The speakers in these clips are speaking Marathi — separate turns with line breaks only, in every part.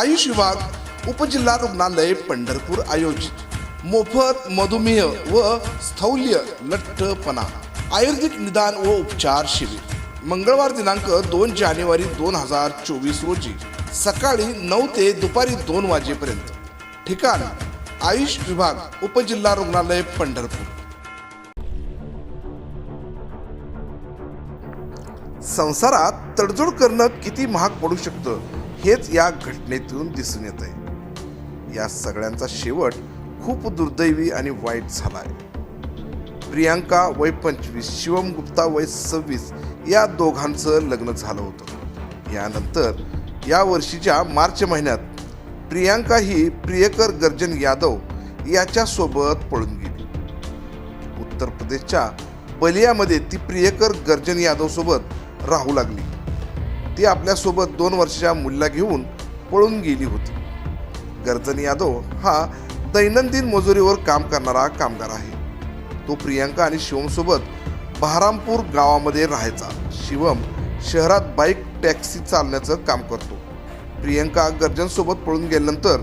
आयुष विभाग उपजिल्हा रुग्णालय पंढरपूर आयोजित. मोफत मधुमेह व स्थौल्य लठ्ठपणा. आयुर्वेदिक निदान व उपचार शिबिर. मंगळवार दिनांक दोन जानेवारी दोन हजार चोवीस रोजी. सकाळी नऊ ते दुपारी दोन वाजेपर्यंत. ठिकाण आयुष विभाग उपजिल्हा रुग्णालय पंढरपूर. संसारात तडजोड करणं किती महाग पडू शकतं? हेच या घटनेतून दिसून येत आहे या सगळ्यांचा शेवट खूप दुर्दैवी आणि वाईट झाला आहे प्रियांका वय पंचवीस शिवम गुप्ता वय सव्वीस या दोघांचं लग्न झालं होतं. यानंतर या वर्षीच्या मार्च महिन्यात प्रियांका ही प्रियकर गर्जन यादव याच्यासोबत पळून गेली. उत्तर प्रदेशच्या बलियामध्ये ती प्रियकर गर्जन यादव सोबत राहू लागली. ती आपल्यासोबत दोन वर्षाच्या मुलीला घेऊन पळून गेली होती. गर्जन यादव हा दैनंदिन मजुरीवर काम करणारा कामगार आहे. तो प्रियांका आणि शिवमसोबत बहारामपूर गावामध्ये राहायचा. शिवम शहरात बाईक टॅक्सी चालण्याचं काम करतो. प्रियंका गर्जनसोबत पळून गेल्यानंतर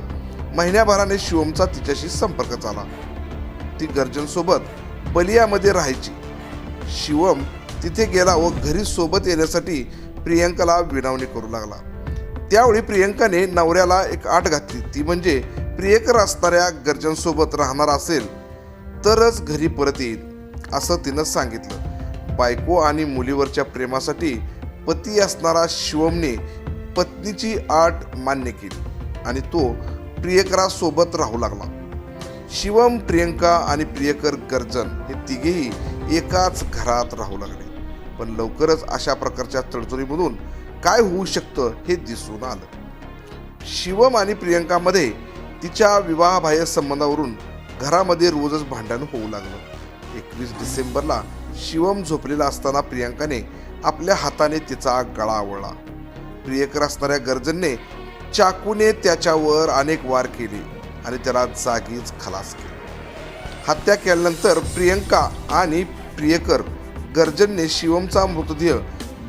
महिन्याभराने शिवमचा तिच्याशी संपर्क झाला. ती गर्जनसोबत बलियामध्ये राहायची. शिवम तिथे गेला व घरी सोबत येण्यासाठी प्रियंकाला विनवणी करू लागला. त्यावेळी प्रियंकाने नवऱ्याला एक आट घातली. ती म्हणजे प्रियकर असणाऱ्या गरजांसोबत राहणार असेल तरच घरी परत येईल असं तिनं सांगितलं. बायको आणि मुलीवरच्या प्रेमासाठी पती असणारा शिवमने पत्नीची आट मान्य केली आणि तो प्रियकरासोबत राहू लागला. शिवम प्रियंका आणि प्रियकर गर्जन हे तिघेही एकाच घरात राहू लागले. पण लवकरच अशा प्रकारच्या तडजोडीमधून काय होऊ शकतं हे दिसून आलं. शिवम आणि प्रियंकामध्ये तिच्या विवाहबाह्य संबंधावरून घरामध्ये रोजच भांडण होऊ लागलं. एकवीस डिसेंबरला शिवम झोपलेला असताना प्रियंकाने आपल्या हाताने तिचा गळा आवळला प्रियकर असणाऱ्या गर्जनने चाकूने त्याच्यावर अनेक वार केले आणि त्याला जागीच खलास केले. हत्या केल्यानंतर प्रियंका आणि प्रियकर गर्जनने शिवमचा मृतदेह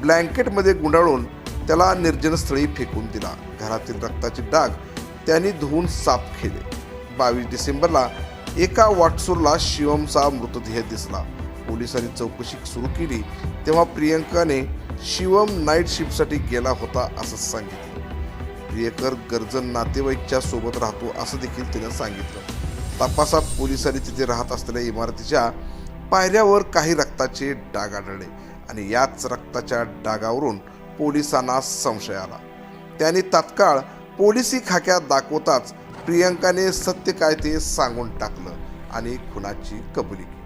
ब्लँकेटमध्ये गुंडाळून त्याला निर्जनस्थळी फेकून दिला. घरातील रक्ताचे डाग त्यांनी धुवून साफ केले. बावीस डिसेंबरला एका वाटसूरला शिवमचा मृतदेह दिसला. पोलिसांनी चौकशी सुरू केली तेव्हा प्रियंकाने शिवम नाईट शिफ्टसाठी गेला होता असं सांगितलं. प्रियकर गर्जन नातेवाईकच्या सोबत राहतो असं देखील तिनं सांगितलं. तपासात पोलिसांनी तिथे राहत असलेल्या इमारतीच्या पायऱ्यावर काही रक्ताचे डाग आढळले आणि याच रक्ताच्या डागावरून पोलिसांना संशय आला. त्यांनी तात्काळ पोलिसी खाक्यात दाखवताच प्रियंकाने सत्य काय ते सांगून टाकलं आणि खुनाची कबुली केली.